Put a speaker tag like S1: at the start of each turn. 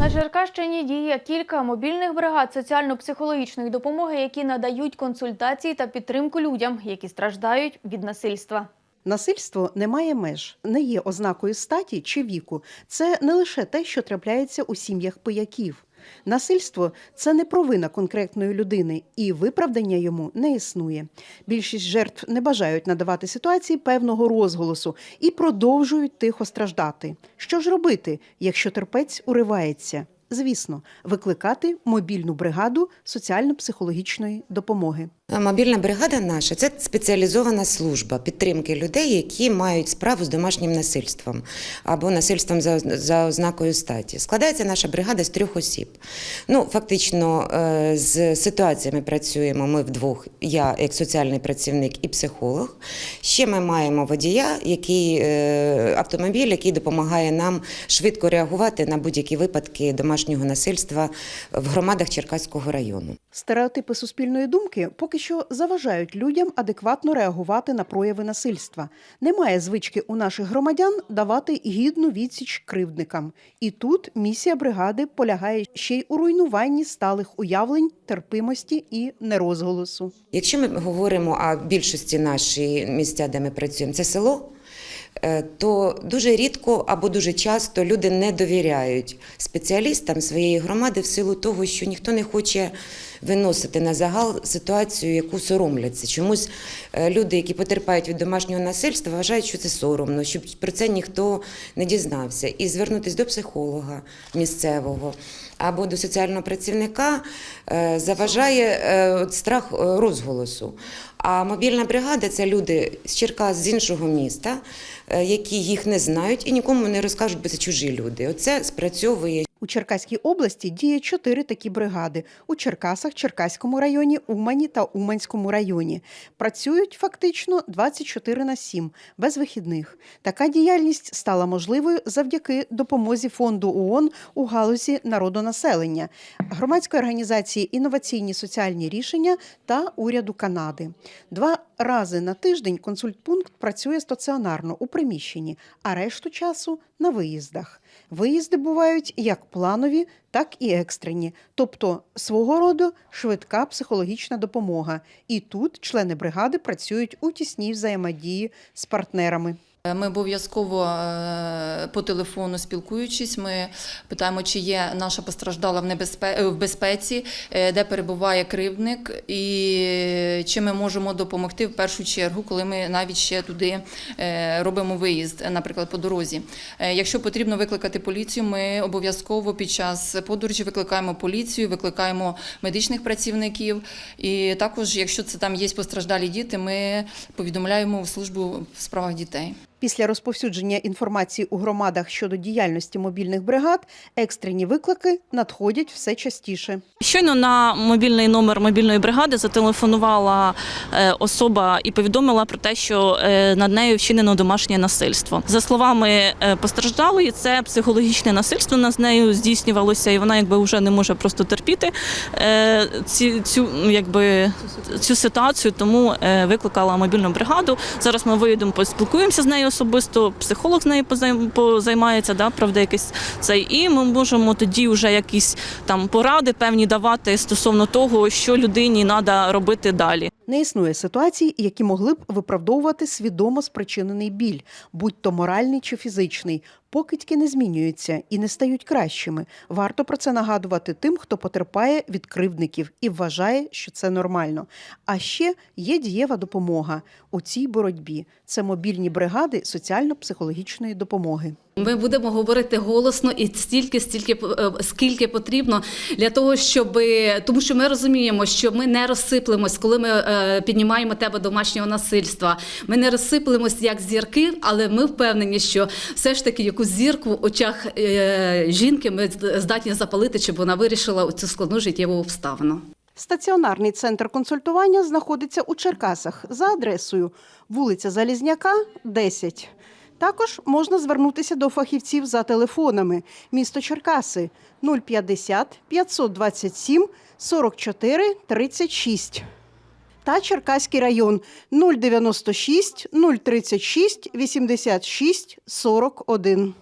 S1: На Черкащині діє кілька мобільних бригад соціально-психологічної допомоги, які надають консультації та підтримку людям, які страждають від насильства.
S2: Насильство не має меж, не є ознакою статі чи віку. Це не лише те, що трапляється у сім'ях пияків. Насильство це не провина конкретної людини, і виправдання йому не існує. Більшість жертв не бажають надавати ситуації певного розголосу і продовжують тихо страждати. Що ж робити, якщо терпець уривається? Звісно, викликати мобільну бригаду соціально-психологічної допомоги.
S3: Мобільна бригада наша це спеціалізована служба підтримки людей, які мають справу з домашнім насильством або насильством за, за ознакою статі. Складається наша бригада з трьох осіб. Ну, фактично, е, з ситуаціями працюємо ми вдвох. Я як соціальний працівник і психолог. Ще ми маємо водія, який е, автомобіль, який допомагає нам швидко реагувати на будь-які випадки домашнього насильства в громадах Черкаського району.
S2: Стереотипи суспільної думки поки що заважають людям адекватно реагувати на прояви насильства. Немає звички у наших громадян давати гідну відсіч кривдникам. І тут місія бригади полягає ще й у руйнуванні сталих уявлень, терпимості і нерозголосу.
S3: Якщо ми говоримо о більшості наші місця, де ми працюємо, це село. е, То дуже рідко або дуже часто люди не довіряють спеціалістам своєї громади в силу того, що ніхто не хоче виносити на загал ситуацію, яку соромляться. Чомусь е, люди, які потерпають від домашнього насильства, вважають, що це соромно, щоб про це ніхто не дізнався. І звернутися до психолога місцевого або до соціального працівника е, заважає е, страх розголосу. А мобільна бригада це люди з Черкас з іншого міста, які їх не знають і нікому не розкажуть, бо це чужі люди. Оце спрацьовує.
S2: У Черкаській області діє чотири такі бригади у Черкасах, Черкаському районі, Умані та Уманському районі. Працюють фактично 24 на 7, без вихідних. Така діяльність стала можливою завдяки допомозі фонду ООН у галузі народонаселення, громадської організації інноваційні соціальні рішення та уряду Канади. Два рази на тиждень консультпункт працює стаціонарно у приміщенні, а решту часу на виїздах. Виїзди бувають як планові, так і екстрені, тобто свого роду швидка психологічна допомога. І тут члени бригади працюють у тісній взаємодії з партнерами.
S4: Ми обов'язково е, по телефону спілкуючись, ми питаємо, чи є наша постраждала в, е, безпеці, е, де перебуває кривдник, і чи ми можемо допомогти в першу чергу, коли ми навіть ще туди е, робимо виїзд, наприклад, по дорозі. Е, Якщо потрібно викликати поліцію, ми обов'язково під час подорожі викликаємо поліцію, викликаємо медичних працівників. І також, якщо це там є постраждалі діти, ми повідомляємо в службу в справах дітей.
S2: Після розповсюдження інформації у громадах щодо діяльності мобільних бригад екстрені виклики надходять все частіше.
S5: Щойно на мобільний номер мобільної бригади зателефонувала е, особа і повідомила про те, що е, над нею вчинено домашнє насильство. За словами е, постраждалої, це психологічне насильство над нею здійснювалося, і вона якби вже не може просто терпіти ці, цю якби цю ситуацію, тому викликала мобільну бригаду. Зараз ми виїдемо, поспілкуємося з нею особисто. Психолог з нею позайм- позаймається, да, правда, якийсь цей, і ми можемо тоді вже якісь там поради певні давати стосовно того, що людині треба робити далі.
S2: Не існує ситуацій, які могли б виправдовувати свідомо спричинений біль, будь то моральний чи фізичний. Покидьки не змінюються і не стають кращими. Варто про це нагадувати тим, хто потерпає від кривдників і вважає, що це нормально. А ще є дієва допомога у цій боротьбі. Це мобільні бригади соціально-психологічної допомоги.
S6: Ми будемо говорити голосно і стільки, стільки е, скільки потрібно для того, щоб тому, що ми розуміємо, що ми не розсиплемось, коли ми е, піднімаємо тебе домашнього насильства. Ми не розсиплемось як зірки, але ми впевнені, що все ж таки якусь зірку в очах е, жінки ми здатні запалити, щоб вона вирішила цю складну життєву обставину.
S2: Стаціонарний центр консультування знаходиться у Черкасах за адресою вулиця Залізняка, 10. Також можна звернутися до фахівців за телефонами. Місто Черкаси 050 527 44 36. Та Черкаський район 096 036 86 41.